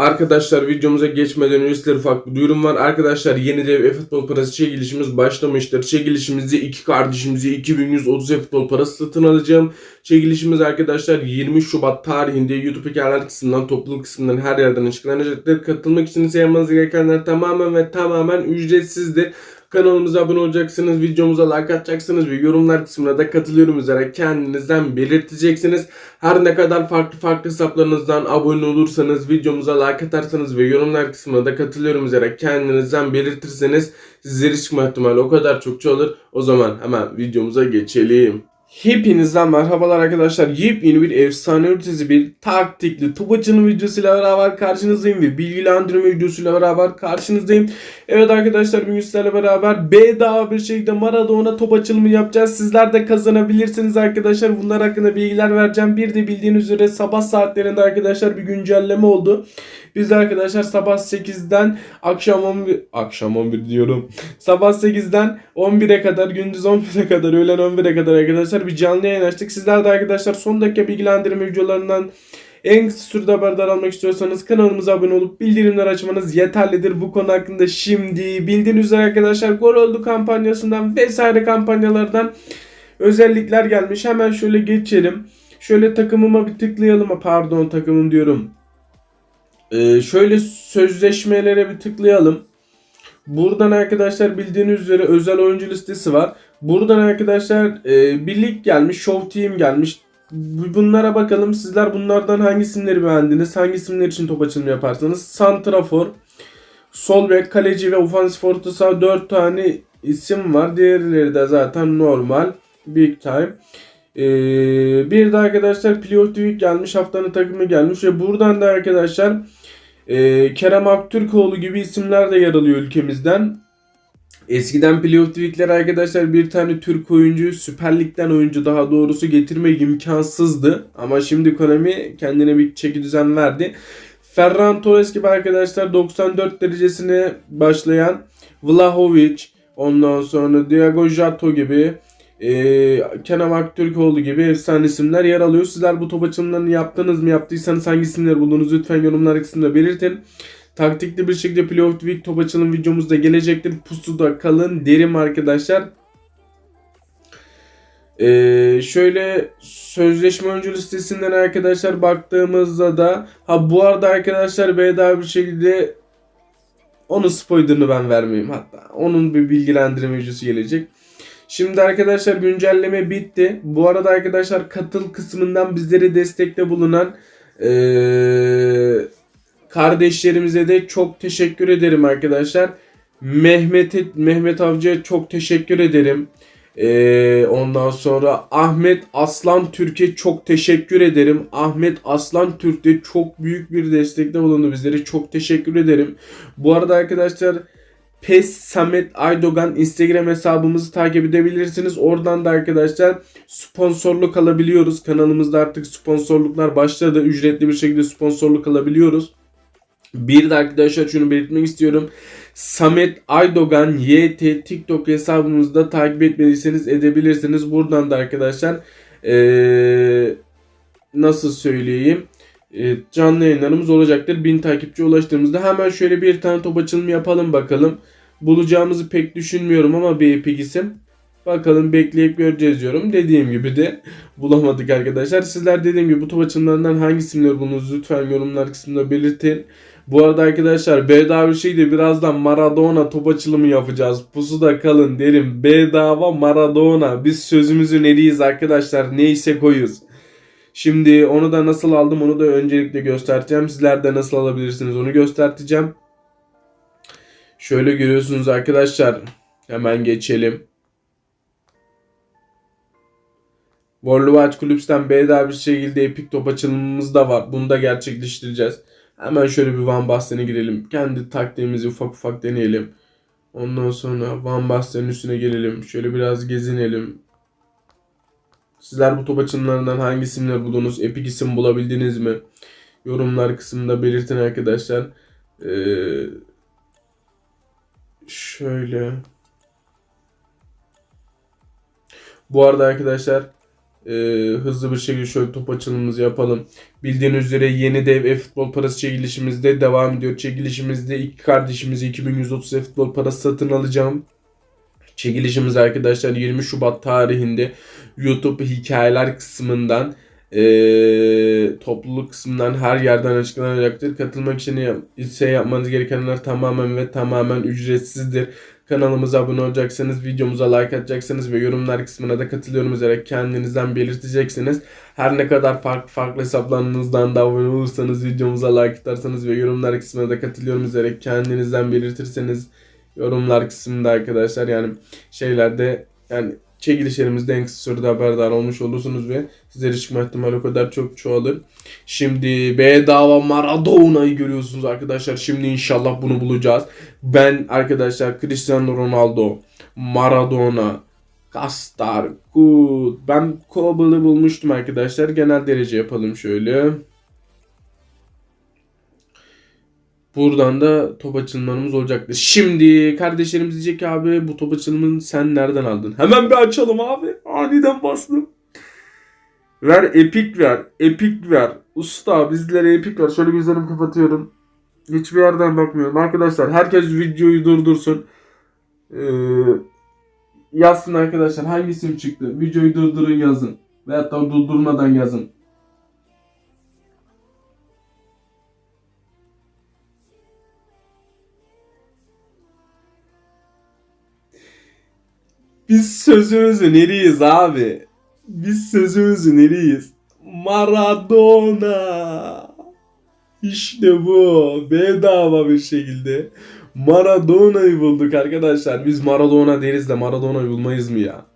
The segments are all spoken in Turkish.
Arkadaşlar videomuza geçmeden önce sizlere ufak bir duyurum var. Arkadaşlar yeni dev e-futbol parası çekilişimiz başlamıştır. Çekilişimizde iki kardeşimize 2130 e-futbol parası satın alacağım. Çekilişimiz arkadaşlar 20 Şubat tarihinde YouTube hikayeler kısmından, topluluk kısmından her yerden açıklanacaktır. Katılmak için ise gerekenler tamamen ve tamamen ücretsizdir. Kanalımıza abone olacaksınız, videomuza like atacaksınız ve yorumlar kısmına da katılıyorum üzere kendinizden belirteceksiniz. Her ne kadar farklı farklı hesaplarınızdan abone olursanız, videomuza like atarsanız ve yorumlar kısmına da katılıyorum üzere kendinizden belirtirseniz sizlere çıkma ihtimali o kadar çokça olur. O zaman hemen videomuza geçelim. Hepinizden merhabalar arkadaşlar. Yepyeni bir efsane ötesi bir taktikli tubacının videosuyla beraber karşınızdayım ve bilgilendirme videosuyla beraber karşınızdayım. Evet arkadaşlar bugün sizlerle beraber bedava bir şekilde Maradona top açılımı yapacağız. Sizler de kazanabilirsiniz arkadaşlar. Bunlar hakkında bilgiler vereceğim. Bir de bildiğiniz üzere sabah saatlerinde arkadaşlar bir güncelleme oldu. Biz arkadaşlar sabah 8'den akşam 11 akşam 11 diyorum. Sabah 8'den 11'e kadar gündüz 11'e kadar öğlen 11'e kadar arkadaşlar bir canlı yayın açtık. Sizler de arkadaşlar son dakika bilgilendirme videolarından en kısa sürede haberdar almak istiyorsanız kanalımıza abone olup bildirimler açmanız yeterlidir. Bu konu hakkında şimdi bildiğiniz üzere arkadaşlar gol oldu kampanyasından vesaire kampanyalardan özellikler gelmiş. Hemen şöyle geçelim. Şöyle takımıma bir tıklayalım. Pardon takımım diyorum. Ee, şöyle sözleşmelere bir tıklayalım. Buradan arkadaşlar bildiğiniz üzere özel oyuncu listesi var. Buradan arkadaşlar e, bir gelmiş, Show Team gelmiş. Bu- Bunlara bakalım. Sizler bunlardan hangi isimleri beğendiniz? Hangi isimler için top açılımı yaparsanız. Santrafor, Sol bek, kaleci ve ofansif orta saha 4 tane isim var. Diğerleri de zaten normal. Big time. Ee, bir de arkadaşlar Playoff Week gelmiş. Haftanın takımı gelmiş. Ve buradan da arkadaşlar e, Kerem Aktürkoğlu gibi isimler de yer alıyor ülkemizden. Eskiden Playoff Week'lere arkadaşlar bir tane Türk oyuncu, Süper Lig'den oyuncu daha doğrusu getirmek imkansızdı. Ama şimdi Konami kendine bir çeki düzen verdi. Ferran Torres gibi arkadaşlar 94 derecesine başlayan Vlahovic, ondan sonra Diego Jato gibi e, Kenan Aktürkoğlu gibi efsane isimler yer alıyor. Sizler bu top açılımlarını yaptınız mı? Yaptıysanız hangi isimleri buldunuz? Lütfen yorumlar kısmında belirtin. Taktikli bir şekilde Playoff Week top açılım videomuz da gelecektir. Pusuda kalın derim arkadaşlar. Ee, şöyle sözleşme oyuncu listesinden arkadaşlar baktığımızda da ha bu arada arkadaşlar bedava bir şekilde onun spoilerını ben vermeyeyim hatta. Onun bir bilgilendirme videosu gelecek. Şimdi arkadaşlar güncelleme bitti. Bu arada arkadaşlar katıl kısmından bizlere destekte bulunan eee, kardeşlerimize de çok teşekkür ederim arkadaşlar. Mehmet Mehmet Avcı'ya çok teşekkür ederim. Ee, ondan sonra Ahmet Aslan Türk'e çok teşekkür ederim. Ahmet Aslan Türk de çok büyük bir destekte bulundu bizlere. Çok teşekkür ederim. Bu arada arkadaşlar Pes Samet Aydogan Instagram hesabımızı takip edebilirsiniz. Oradan da arkadaşlar sponsorluk alabiliyoruz. Kanalımızda artık sponsorluklar başladı. Ücretli bir şekilde sponsorluk alabiliyoruz. Bir de arkadaşlar şunu belirtmek istiyorum. Samet Aydogan YT TikTok hesabımızda takip etmediyseniz edebilirsiniz. Buradan da arkadaşlar eee, nasıl söyleyeyim e, canlı yayınlarımız olacaktır. 1000 takipçi ulaştığımızda hemen şöyle bir tane top açılımı yapalım bakalım. Bulacağımızı pek düşünmüyorum ama bir epik isim. Bakalım bekleyip göreceğiz diyorum. Dediğim gibi de bulamadık arkadaşlar. Sizler dediğim gibi bu top açılımlarından hangi isimleri buldunuz lütfen yorumlar kısmında belirtin. Bu arada arkadaşlar bedava bir şey de birazdan Maradona top açılımı yapacağız. Pusuda kalın derim. Bedava Maradona. Biz sözümüzün eriyiz arkadaşlar. Neyse koyuz. Şimdi onu da nasıl aldım onu da öncelikle göstereceğim. Sizler de nasıl alabilirsiniz onu göstereceğim. Şöyle görüyorsunuz arkadaşlar. Hemen geçelim. World Wide Clubs'ten bedava bir şekilde Epic top açılımımız da var. Bunu da gerçekleştireceğiz. Hemen şöyle bir Van Basten'e girelim. Kendi taktiğimizi ufak ufak deneyelim. Ondan sonra Van Basten'in üstüne gelelim. Şöyle biraz gezinelim. Sizler bu top açılımlarından hangi isimleri buldunuz? Epic isim bulabildiniz mi? Yorumlar kısmında belirtin arkadaşlar. Ee, şöyle. Bu arada arkadaşlar Ee, hızlı bir şekilde şöyle top açılımımızı yapalım. Bildiğiniz üzere yeni dev e-futbol parası çekilişimizde devam ediyor. Çekilişimizde iki kardeşimize 2130 e-futbol parası satın alacağım. Çekilişimiz arkadaşlar 20 Şubat tarihinde YouTube hikayeler kısmından eee topluluk kısmından her yerden açıklanacaktır. Katılmak için ise yapmanız gerekenler tamamen ve tamamen ücretsizdir. Kanalımıza abone olacaksanız, videomuza like atacaksınız ve yorumlar kısmına da katılıyorum üzerek kendinizden belirteceksiniz. Her ne kadar farklı farklı hesaplarınızdan da abone olursanız, videomuza like atarsanız ve yorumlar kısmına da katılıyorum üzerek kendinizden belirtirseniz yorumlar kısmında arkadaşlar yani şeylerde yani çekilişlerimizde en kısa sürede haberdar olmuş olursunuz ve sizlere çıkma ihtimali o kadar çok çoğalır. Şimdi bedava Maradona'yı görüyorsunuz arkadaşlar. Şimdi inşallah bunu bulacağız. Ben arkadaşlar Cristiano Ronaldo, Maradona, Kastar, Kut. Ben Kobal'ı bulmuştum arkadaşlar. Genel derece yapalım şöyle. Buradan da top açılmalarımız olacaktır. Şimdi kardeşlerimiz diyecek ki abi bu top açılımını sen nereden aldın? Hemen bir açalım abi. Aniden bastım. Ver epik ver. Epik ver. Usta bizlere epik ver. Şöyle gözlerimi kapatıyorum. Hiçbir yerden bakmıyorum. Arkadaşlar herkes videoyu durdursun. Ee, yazsın arkadaşlar hangi isim çıktı. Videoyu durdurun yazın. Veyahut da durdurmadan yazın. Biz sözümüzün eriyiz abi. Biz sözümüzün eriyiz. Maradona. İşte bu. Bedava bir şekilde. Maradona'yı bulduk arkadaşlar. Biz Maradona deriz de Maradona'yı bulmayız mı ya?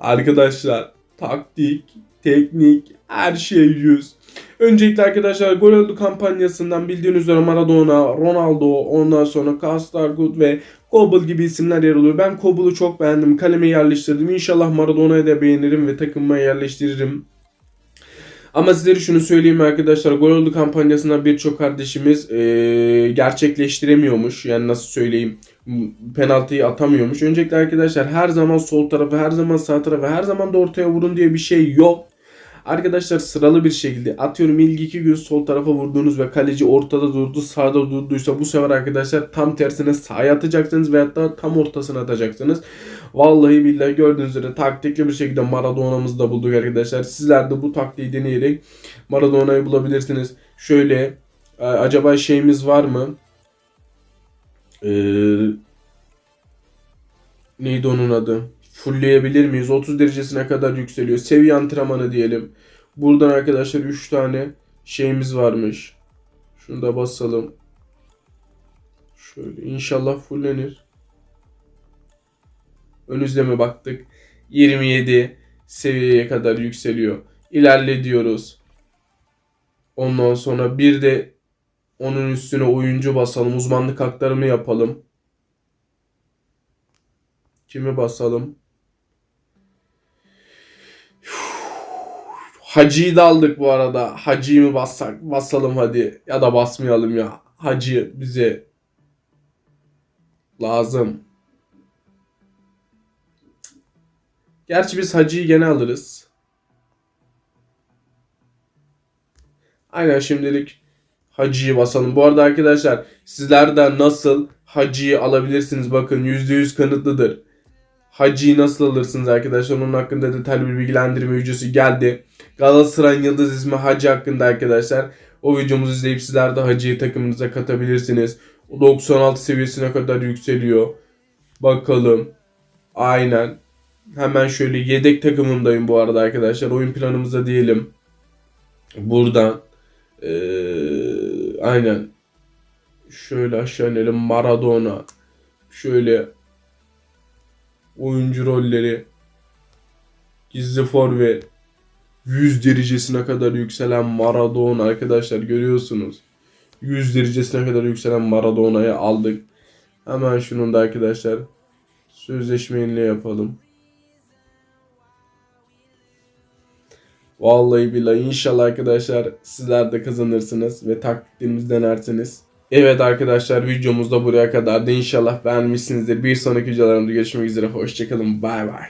Arkadaşlar taktik, teknik, her şey yüz. Öncelikle arkadaşlar gol oldu kampanyasından bildiğiniz üzere Maradona, Ronaldo, ondan sonra Kastargut ve Kobel gibi isimler yer alıyor. Ben Kobel'u çok beğendim. Kaleme yerleştirdim. İnşallah Maradona'yı da beğenirim ve takımıma yerleştiririm. Ama sizlere şunu söyleyeyim arkadaşlar. Gol oldu kampanyasından birçok kardeşimiz eee, gerçekleştiremiyormuş. Yani nasıl söyleyeyim penaltıyı atamıyormuş. Öncelikle arkadaşlar her zaman sol tarafa, her zaman sağ tarafa, her zaman da ortaya vurun diye bir şey yok. Arkadaşlar sıralı bir şekilde atıyorum ilk iki gün sol tarafa vurduğunuz ve kaleci ortada durdu sağda durduysa bu sefer arkadaşlar tam tersine sağa atacaksınız veyahut da tam ortasına atacaksınız. Vallahi billahi gördüğünüz üzere taktikli bir şekilde Maradona'mızı da bulduk arkadaşlar. Sizler de bu taktiği deneyerek Maradona'yı bulabilirsiniz. Şöyle e, acaba şeyimiz var mı? Ee, neydi onun adı? Fullleyebilir miyiz? 30 derecesine kadar yükseliyor. Seviye antrenmanı diyelim. Buradan arkadaşlar 3 tane şeyimiz varmış. Şunu da basalım. Şöyle inşallah fullenir. Ön izleme baktık. 27 seviyeye kadar yükseliyor. İlerle diyoruz. Ondan sonra bir de onun üstüne oyuncu basalım. Uzmanlık aktarımı yapalım. Kimi basalım? Hacı'yı da aldık bu arada. Hacı'yı mı bassak? Basalım hadi. Ya da basmayalım ya. Hacı bize lazım. Gerçi biz Hacı'yı gene alırız. Aynen şimdilik Hacı'yı basalım. Bu arada arkadaşlar sizler de nasıl Hacı'yı alabilirsiniz bakın %100 kanıtlıdır. Hacı'yı nasıl alırsınız arkadaşlar? Onun hakkında detaylı bir bilgilendirme videosu geldi. Galatasaray'ın yıldız ismi Hacı hakkında arkadaşlar. O videomuzu izleyip sizler de Hacı'yı takımınıza katabilirsiniz. O 96 seviyesine kadar yükseliyor. Bakalım. Aynen. Hemen şöyle yedek takımındayım bu arada arkadaşlar. Oyun planımıza diyelim. Buradan. Ee, aynen. Şöyle aşağı inelim. Maradona. Şöyle oyuncu rolleri gizli forvet 100 derecesine kadar yükselen Maradona arkadaşlar görüyorsunuz. 100 derecesine kadar yükselen Maradona'yı aldık. Hemen şunun da arkadaşlar sözleşme yenile yapalım. Vallahi billahi inşallah arkadaşlar sizler de kazanırsınız ve taktiklerimizi denersiniz. Evet arkadaşlar videomuz da buraya kadar da inşallah beğenmişsinizdir. Bir sonraki videolarımda görüşmek üzere. Hoşçakalın. Bay bay.